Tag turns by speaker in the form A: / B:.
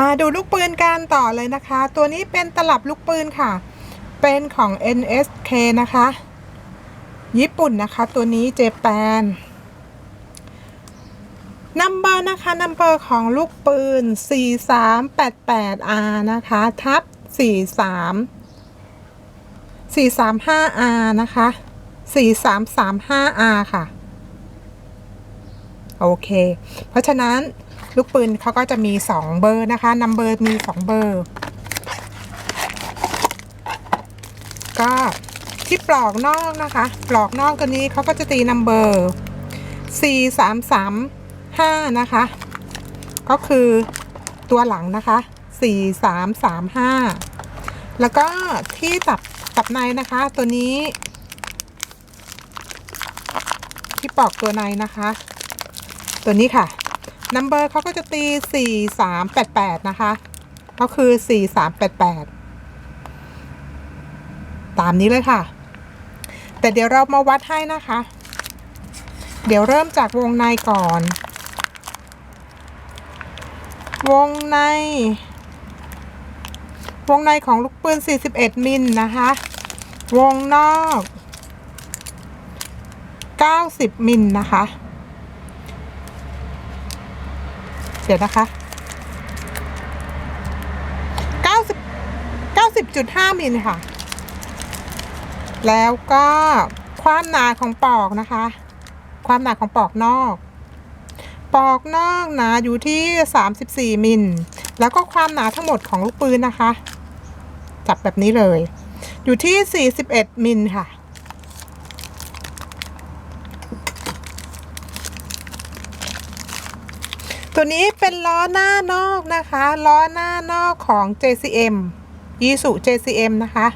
A: มาดูลูกปืนกันต่อเลยนะคะ ตัวนี้เป็นตลับลูกปืนค่ะ เป็นของ NSK นะคะ ญี่ปุ่นนะคะ ตัวนี้เจแปนนัมเบอร์นะคะนัมเบอร์ของลูกปืน 4388R นะคะ ทับ 43 435R นะคะ 4335R ค่ะ โอเค เพราะฉะนั้น ลูกปืนเขาก็จะมี 2 เบอร์นะคะนัมเบอร์มี 2 เบอร์ ก็ที่ปลอกนอกนะคะ ปลอกนอกตัวนี้เขาก็จะตีนัมเบอร์4 3 3 5 นะคะ ก็คือตัวหลังนะคะ 4 3 3 5 แล้วก็ที่ตับตับในนะคะ ตัวนี้ ที่ปลอกตัวในนะคะ ตัวนี้ค่ะ นัมเบอร์เขาก็จะตี 4 3 8 8 นะคะ ก็คือ 4 3 8 8 ตามนี้เลยค่ะ แต่เดี๋ยวเรามาวัดให้นะคะ เดี๋ยวเริ่มจากวงในก่อน วงใน วงในของลูกปืน 41 มิลนะคะ วงนอก 90 มิลนะคะ เดี๋ยวนะคะ90 90.5มิลค่ะ แล้วก็ความหนาของปอกนะคะ ความหนาของปอกนอก ปอกนอกหนาอยู่ที่ 34มิลแล้วก็ความหนาทั้งหมดของลูกปืนนะคะ จับแบบนี้เลย อยู่ที่ 41มิลค่ะ ตัวนี้เป็นล้อหน้านอกนะคะ ล้อหน้านอกของ JCM ยีสุ JCM นะคะ